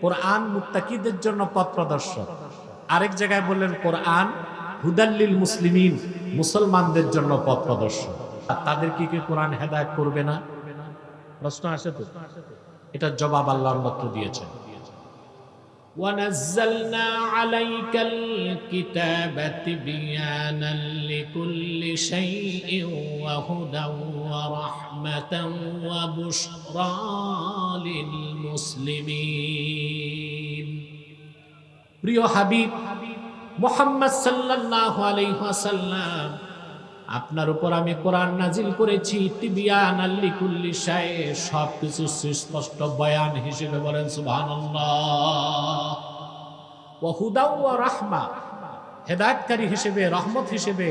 কোরআন মুত্তাকিদের জন্য পথ প্রদর্শক। আরেক জায়গায় বললেন, কোরআন হুদাল্লিল মুসলিমিন, মুসলমানদের জন্য পথ প্রদর্শক। আর তাদের কি কি কোরআন হেদায়ত করবে না? প্রশ্ন আসে তো? এটা জবাব আল্লাহর মাত্র দিয়েছেন। ونزلنا عليك الكتاب تبيانا لكل شيء وهدى ورحمة وبشرى للمسلمين প্রিয় হাবিব মোহাম্মদ সাল্লাল্লাহু আলাইহি ওয়াসাল্লাম আপনার উপর আমি কোরআন নাজিল করেছি তিবিয়ান আল্লি কুল্লি শায়ে সব কিছু সুস্পষ্ট বয়ান হিসেবে বলেন সুবহানাল্লাহ ওয়া হুদা ওয়া রাহমা, হেদায়েতকারী হিসেবে, রহমত হিসেবে,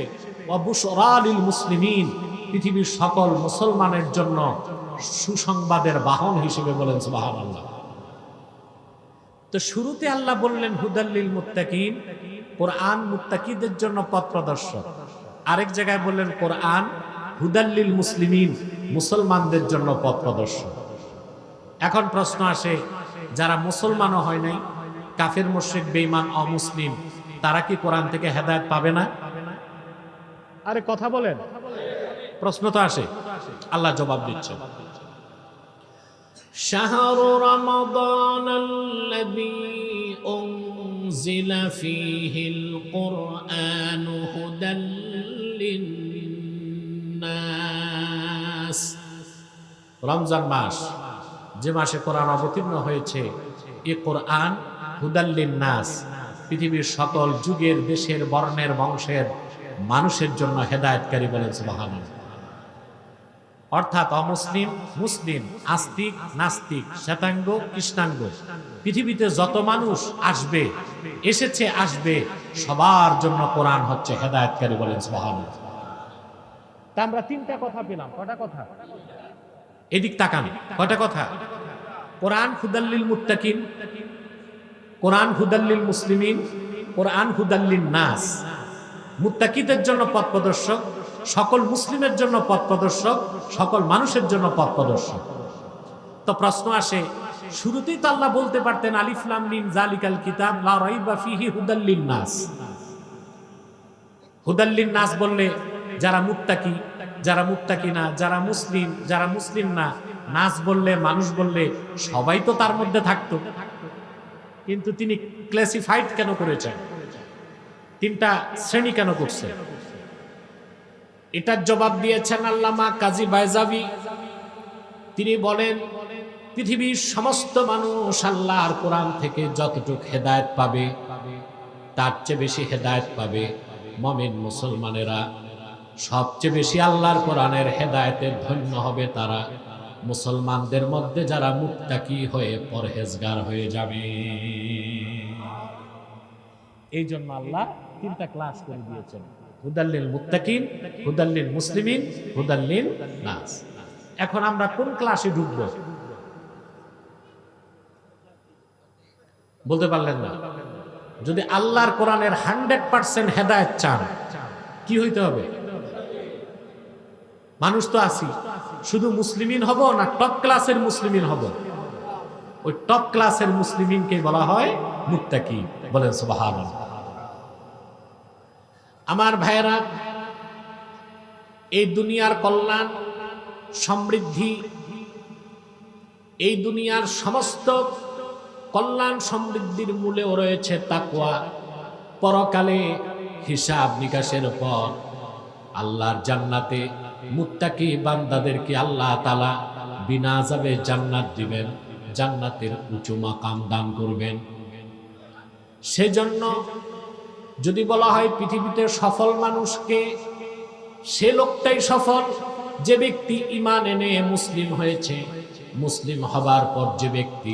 ওয়া বুশরা লিল মুসলিমিন, পৃথিবীর সকল মুসলমানের জন্য সুসংবাদের বাহন হিসেবে বলেন সুবহানাল্লাহ। তো শুরুতে আল্লাহ বললেন হুদাল্লিল মুত্তাকিন, কোরআন মুত্তাকিদের জন্য পথ প্রদর্শক। আরেক জায়গায় বললেন, কোরআন হুদাল্লিল মুসলিমিন, মুসলমানদের জন্য পথ প্রদর্শক। এখন প্রশ্ন আসে, যারা মুসলমানও হয় নাই কাফের মুশরিক বেঈমান অমুসলিম তারা কি কোরআন থেকে হেদায়েত পাবে না আরে কথা বলেন প্রশ্ন তো আসে আল্লাহ জবাব দিচ্ছেন شهر رمضان الذي أنزل فيه القرآن هدى للناس রমজান মাস যে মাসে কোরআন অবতীর্ণ হয়েছে এই কোরআন হুদাল্লিন নাস, পৃথিবীর সকল যুগের, দেশের, বর্ণের, বংশের মানুষের জন্য হেদায়তকারী বলেন সুবহানাল্লাহ। অর্থাৎ অমুসলিম, মুসলিম, আস্তিক, নাস্তিক, শ্বেতাঙ্গ, কৃষ্ণাঙ্গ, পৃথিবীতে যত মানুষ আসবে, এসেছে, আসবে, সবার জন্য কোরআন হচ্ছে হেদায়তকারী বলেন সুবহানাল্লাহ। তা আমরা তিনটা কথা পেলাম, কটা কথা? এদিক তাকান, কটা কথা? কোরআন, হুদাল্লিল মুত্তাকিন কোরআন হুদাল্লিল মুসলিমিন, কোরআন হুদাল্লিল নাস। মুত্তাকিদের জন্য পথ প্রদর্শক, সকল মুসলিমের জন্য পথ প্রদর্শক, সকল মানুষের জন্য পথ প্রদর্শক। তো প্রশ্ন আসে, শুরুতেই তো আল্লাহ বলতে পারতেন আলিফলাম মিম জালিকাল কিতাব, লা রাইবা হুদাল্লিন নাস। হুদাল্লিন নাস বললে, যারা মুত্তাকি যারা মুত্তাকি না, যারা মুসলিম যারা মুসলিম না, নাস বললে, মানুষ বললে, সবাই তো তার মধ্যে থাকতো। কিন্তু তিনি ক্লাসিফাইড কেন করেছেন? তিনটা শ্রেণি কেন করছেন? এটার জবাব দিয়েছেন আল্লামা কাজী বাইজাবি। তিনি বলেন, পৃথিবীর সমস্ত মানুষ আল্লাহর কোরআন থেকে যতটুক হেদায়েত পাবে, তার চেয়ে বেশি হেদায়ত পাবে মমিন মুসলমানেরা। সবচেয়ে বেশি আল্লাহর কোরআনের হেদায়েতের ধন্য হবে তারা। মুসলমানদের মধ্যে যারা মুত্তাকি হয়ে পরহেজগার হয়ে যাবে। এই জন্য আল্লাহ তিনটা ক্লাস করে দিয়েছেন। হুদাল্লিল মুত্তাকিন, হুদাল্লিল মুসলিমিন, হুদাল্লিল নাস। এখন আমরা কোন ক্লাসে ঢুকবো? বলতে পারলেন না? যদি আল্লাহর কোরআনের হান্ড্রেড পার্সেন্ট হেদায়ত চান, কি হইতে হবে? মানুষ তো আছি। শুধু মুসলিমিন হব না টপ ক্লাসের মুসলিমিন হব? ওই টপ ক্লাসের মুসলিমিনকে বলা হয় মুত্তাকি। বলেন, সুবহানাল্লাহ। আমার ভাইয়েরা, এই দুনিয়ার কল্যাণ, সমৃদ্ধি, এই দুনিয়ার সমস্ত কল্যাণ সমৃদ্ধির মূলেও রয়েছে তাকওয়া। পরকালে হিসাব নিকাশের পর আল্লাহর জান্নাতে মুত্তাকি বান্দাদেরকে আল্লাহ তালা বিনা যাবে জান্নাত দিবেন, জান্নাতের উঁচু মাকাম দান করবেন। সেজন্য যদি বলা হয় পৃথিবীতে সফল মানুষকে, সে লোকটাই সফল, যে ব্যক্তি ইমান এনে মুসলিম হয়েছে, মুসলিম হবার পর যে ব্যক্তি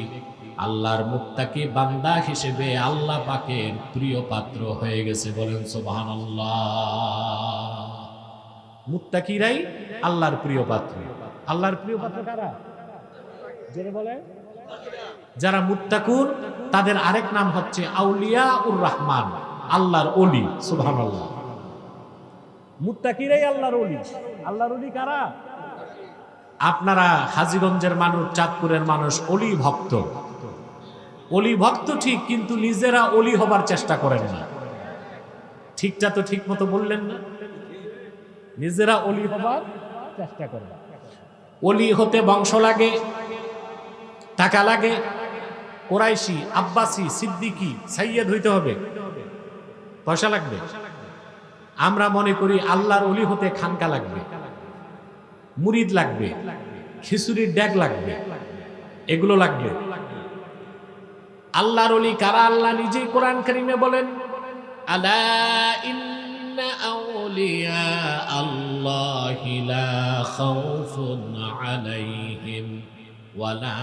আল্লাহর মুক্তাকি বান্দা হিসেবে আল্লাহ পাকের প্রিয় পাত্র হয়ে গেছে বলেন সোবাহান মুত্তাকিরাই আল্লাহর প্রিয় পাত্র। আল্লাহর প্রিয় পাত্র কারা? জেনে বলে। যারা মুত্তাকুন, তাদের আরেক নাম হচ্ছে আউলিয়া উর রহমান, আল্লাহর অলি সুবহান আল্লাহ মুত্তাকিরাই আল্লাহর অলি আল্লাহর অলি কারা? আপনারা হাজিগঞ্জের মানুষ, চাঁদপুরের মানুষ অলি ভক্ত। অলি ভক্ত ঠিক, কিন্তু নিজেরা অলি হবার চেষ্টা করেন না। ঠিকটা তো ঠিক মতো বললেন না। নিজেরা অলি হবার চেষ্টা করেন অলি হতে বংশ লাগে, টাকা লাগে, কোরাইশি, আব্বাসি, সিদ্দিকি সাইয়দ হইতে হবে। পয়সা লাগবে। আমরা মনে করি আল্লাহর অলি হতে খানকা লাগবে। মুরিদ লাগবে। খিচুড়ির ড্যাগ লাগবে। এগুলো লাগবে। আল্লাহর অলি কারা? আল্লাহ নিজেই কোরআন কারিমে বলেন, আলা আউলিয়া আল্লাহি লা খাউফুন আলাইহিম ওয়ালা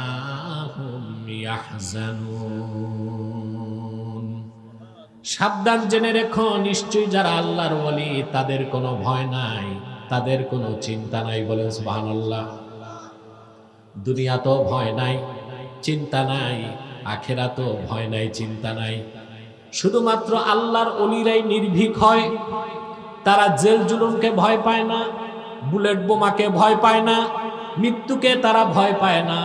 হুম ইয়াহজানুন সাবধান জেনে রেখো, নিশ্চয়ই যারা আল্লাহর ওলি, তাদের কোনো ভয় নাই, তাদের কোনো চিন্তা নাই বলেন সুবহানাল্লাহ। দুনিয়া তো ভয় নাই, চিন্তা নাই আখেরা তো ভয় নাই, চিন্তা নাই। শুধুমাত্র আল্লাহর অলিরাই নির্ভীক হয়, তারা জেল জুলুমকে ভয় পায় না, বুলেট বোমাকে ভয় পায় না, মৃত্যুকে তারা ভয় পায় না।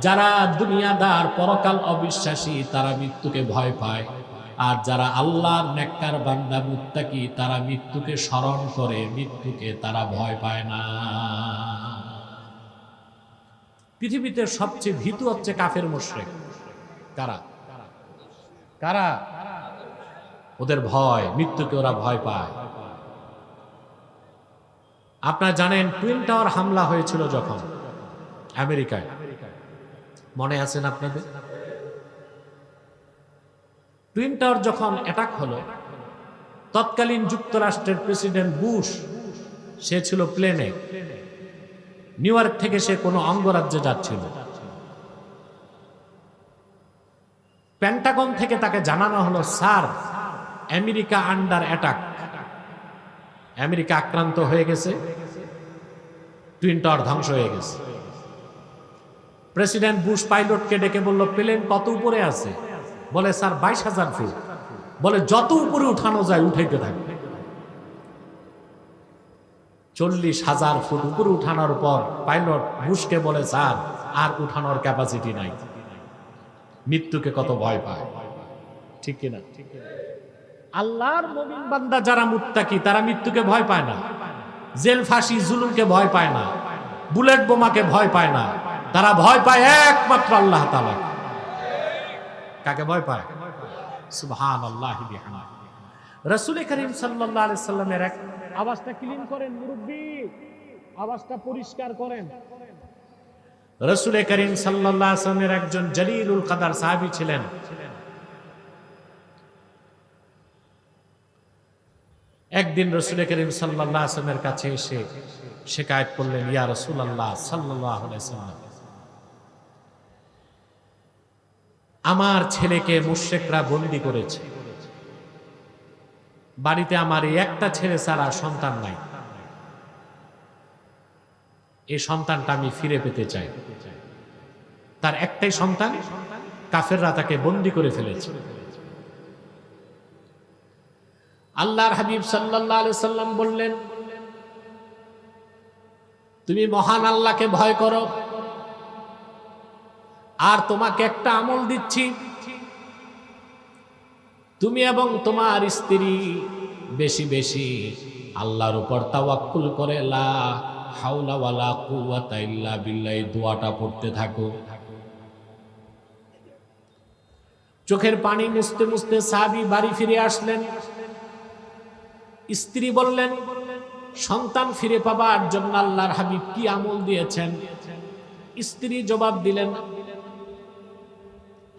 যারা দুনিয়াদার পরকাল অবিশ্বাসী, তারা মৃত্যুকে ভয় পায়। আর যারা আল্লাহর নেককার বান্দা, মুত্তাকি, তারা মৃত্যুকে স্মরণ করে, মৃত্যুকে তারা ভয় পায় না। পৃথিবীতে সবচেয়ে ভীতু হচ্ছে কাফের মুশরিক। কারা? কারা? ওদের ভয়, মৃত্যুকে ওরা ভয় পায়। আপনারা জানেন টুইন টাওয়ার হামলা হয়েছিল যখন আমেরিকায়। মনে আছেন আপনাদের? টুইন টাওয়ার যখন অ্যাটাক হলো, তৎকালীন যুক্তরাষ্ট্রের প্রেসিডেন্ট বুশ, সে ছিল প্লেনে নিউ ইয়র্ক থেকে সে কোনো অঙ্গরাজ্যে যাচ্ছিল। প্যান্টাগন থেকে তাকে জানানো হলো sir America under attack. America আক্রান্ত হয়ে গেছে। টুইন টাওয়ার ধ্বংস হয়ে গেছে। প্রেসিডেন্ট বুশ পাইলটকে ডেকে বলল, প্লেন কত উপরে আছে? বলে, স্যার, বাইশ হাজার ফুট। বলে, যত উপরে উঠানো যায়, উঠাইতে থাকবে। চল্লিশ হাজার ফুট উপরে উঠানোর পর পাইলট বুশকে বলে, স্যার, আর উঠানোর ক্যাপাসিটি নাই। মৃত্যুকে কত ভয় পায়? ঠিক কিনা? আল্লাহর মমিন বান্দা যারা মুত্তাকি, তারা মৃত্যুকে ভয় পায় না। জেল ফাঁসি, জুলুমকে ভয় পায় না। বুলেট বোমাকে ভয় পায় না। তারা ভয় পায় একমাত্র আল্লাহ তালা কাকে ভয় পায়? সুবহান আল্লাহ রসুল করিম সাল্লাহ সাল্লামের এক আওয়াজটা ক্লিন করেন, মুরব্বী। আওয়াজটা পরিষ্কার করেন। রসুল করিম সাল্লাহ আসলামের একজন জলিলুল কাদার সাহাবি ছিলেন। একদিন রসুল করিম সাল্লাহ আসলামের কাছে এসে শেখায়ত করলেন, ইয়া রসুল আল্লাহ সাল্লাহ আমার ছেলেকে মুশেকরা বন্দি করেছে। বাড়িতে আমার এই একটা ছেলে ছাড়া সন্তান নাই। এই সন্তানটা আমি ফিরে পেতে চাই। তার একটাই সন্তান কাফেররা তাকে বন্দি করে ফেলেছে। আল্লাহর হাবিব সাল্লাহ সাল্লাম বললেন, তুমি মহান আল্লাহকে ভয় করো। আর তোমাকে একটা আমল দিচ্ছি। তুমি এবং তোমার স্ত্রী বেশি বেশি আল্লাহর উপর তাওয়াক্কুল করে, লা হাওলা ওয়ালা কুওয়াতা ইল্লা বিল্লাহ দোয়াটা পড়তে থাকো। চোখের পানি মুছতে মুছতে সাবি বাড়ি ফিরে আসলেন। স্ত্রী বললেন, সন্তান ফিরে পাবার জন্য আল্লাহর হাবিব কি আমল দিয়েছেন? স্ত্রী জবাব দিলেন,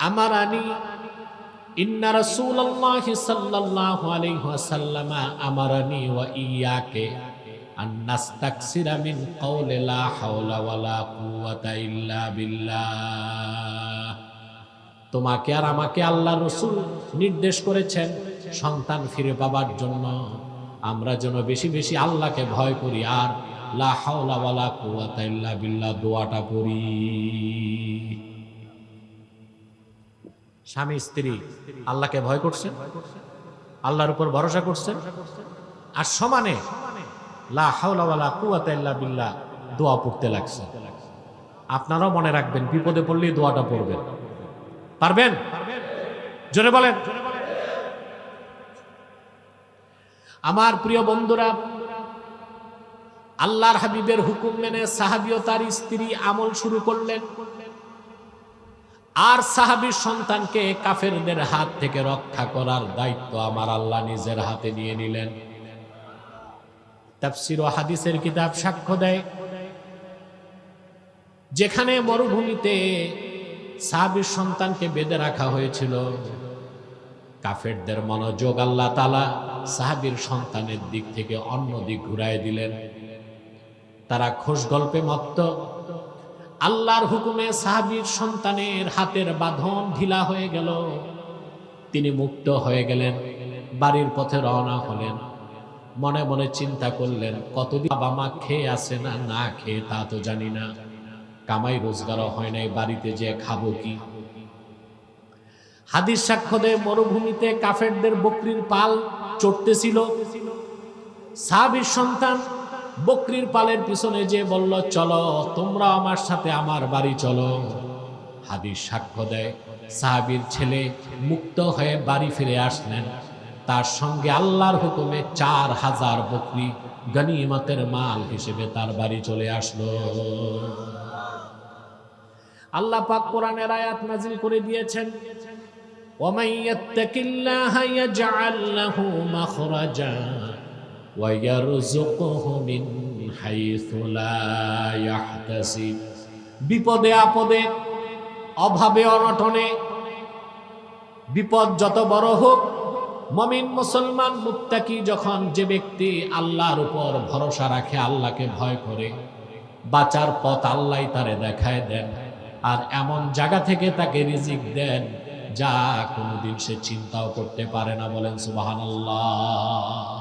আমার আনি, ইন্না রাসূলুল্লাহ সাল্লাল্লাহু আলাইহি ওয়াসাল্লাম আমারানি ওয়া ইয়াকে আন নাস্তাকসিরা মিন কওলি লা হাওলা ওয়ালা কুওয়াতা ইল্লা বিল্লাহ। তোমাকে আর আমাকে আল্লাহ রসুল নির্দেশ করেছেন সন্তান ফিরে পাবার জন্য। আমরা যেন বেশি বেশি আল্লাহকে ভয় করি আর লা হাওলা ওয়ালা কুওয়াতা ইল্লা দোয়াটা পড়ি। স্বামী, স্ত্রী আল্লাহকে ভয় করছেন আল্লাহর উপর ভরসা করছেন আর সমানে লা হাওলা ওয়ালা কুওয়াতা ইল্লা দোয়া পড়তে লাগছে। আপনারাও মনে রাখবেন, বিপদে পড়লেই দোয়াটা পড়বেন। পারবেন? জোরে বলেন। আমার প্রিয় বন্ধুরা, আল্লাহর হাবিবের হুকুম মেনে সাহাবি ও তার স্ত্রী আমল শুরু করলেন। আর সাহাবির সন্তানকে কাফেরদের হাত থেকে রক্ষা করার দায়িত্ব আমার আল্লাহ নিজের হাতে নিয়ে নিলেন। তাফসির ও হাদিসের কিতাব সাক্ষ্য দেয়, যেখানে মরুভূমিতে সাহাবির সন্তানকে বেঁধে রাখা হয়েছিল। কাফেরদের মনোযোগ আল্লাহ তালা সাহাবির সন্তানের দিক থেকে অন্য দিক ঘুরাই দিলেন। তারা খোশ গল্পে মত্ত। আল্লাহর হুকুমে সাহাবির সন্তানের হাতের বাঁধন ঢিলা হয়ে গেল। তিনি মুক্ত হয়ে গেলেন, বাড়ির পথে রওনা হলেন। মনে মনে চিন্তা করলেন, কতদিন বাবা মা খেয়ে আসে না না খেয়ে তা তো জানি না। কামাই রোজগারও হয় নাই, বাড়িতে যে খাব কি? হাদিস সাক্ষ্য দেয়, মরুভূমিতে কাফেরদের বকরির পাল চড়তেছিল। সাহাবির সন্তান বকরির পালের পিছনে যে বলল, চলো, তোমরা আমার সাথে আমার বাড়ি চলো। হাদিস সাক্ষ্য দেয়, সাহাবির ছেলে মুক্ত হয়ে বাড়ি ফিরে আসলেন। তার সঙ্গে আল্লাহর হুকুমে চার হাজার বকরি গনিমতের মাল হিসেবে তার বাড়ি চলে আসলো। আল্লাহ পাক কোরআনের আয়াত নাজিল করে দিয়েছেন। ومن يتق الله يجعل له مخرجا ويرزقه من حيث لا يحتسب বিপদে আপদে অভাবে অনটনে বিপদ যত বড় হোক মমিন মুসলমান মুত্তাকি যখন যে ব্যক্তি আল্লাহর উপর ভরসা রাখে আল্লাহকে ভয় করে বাঁচার পথ আল্লাহ তারে দেখায় দেন আর এমন জায়গা থেকে তাকে রিজিক দেন যা কোনোদিন সে চিন্তাও করতে পারে না বলেন সুবাহান আল্লাহ